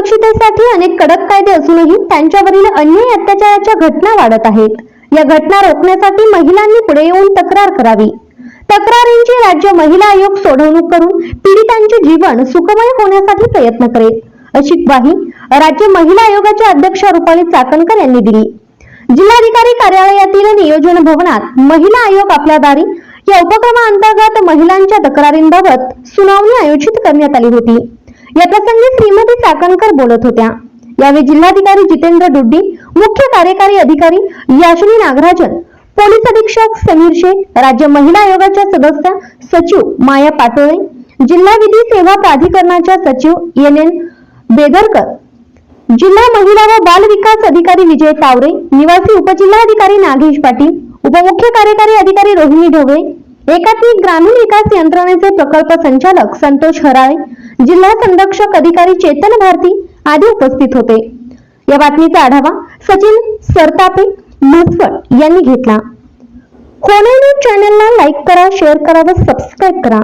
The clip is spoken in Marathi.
सुरक्षितेसाठी अनेक कडक कायदे असूनही त्यांच्यावरील अन्याय अत्याचाराच्या घटना वाढत आहेत. या घटना रोखण्यासाठी महिलांनी पुढे येऊन तक्रार करावी. तक्रारींची राज्य महिला आयोग सोडवणूक करून पीडितांचे जीवन सुखमय होण्यासाठी प्रयत्न करेल अशी ग्वाही राज्य महिला आयोगाच्या अध्यक्ष रुपाली चाकणकर यांनी दिली. जिल्हाधिकारी कार्यालयातील नियोजन भवनात महिला आयोग आपल्या दारी या उपक्रमाअंतर्गत महिलांच्या तक्रारींबाबत सुनावणी आयोजित करण्यात आली होती. या प्रसंगी श्रीमती चाकणकर बोलत होत्या. यावेळी जिल्हाधिकारी जितेंद्र डुड्डी मुख्य कार्यकारी अधिकारी याशिनी नागराजन पोलीस अधीक्षक समीर शेख राज्य महिला आयोगाच्या सदस्य सचिव माया पाटोळे जिल्हा विधी सेवा प्राधिकरणाच्या सचिव एन एन बेदरकर जिल्हा महिला व बाल विकास अधिकारी विजय तावरे निवासी उपजिल्हाधिकारी नागेश पाटील उपमुख्य कार्यकारी अधिकारी रोहिणी ढवळे एकात्मिक ग्रामीण विकास यंत्रणेचे प्रकल्प संचालक संतोष हराळे जिल्हा संरक्षक अधिकारी चेतन भारती आदी उपस्थित होते. या बातमीचा आढावा सचिन सरतापे म्हसवड यांनी घेतला. कोणे चॅनलला लाईक करा शेअर करा व सबस्क्राईब करा.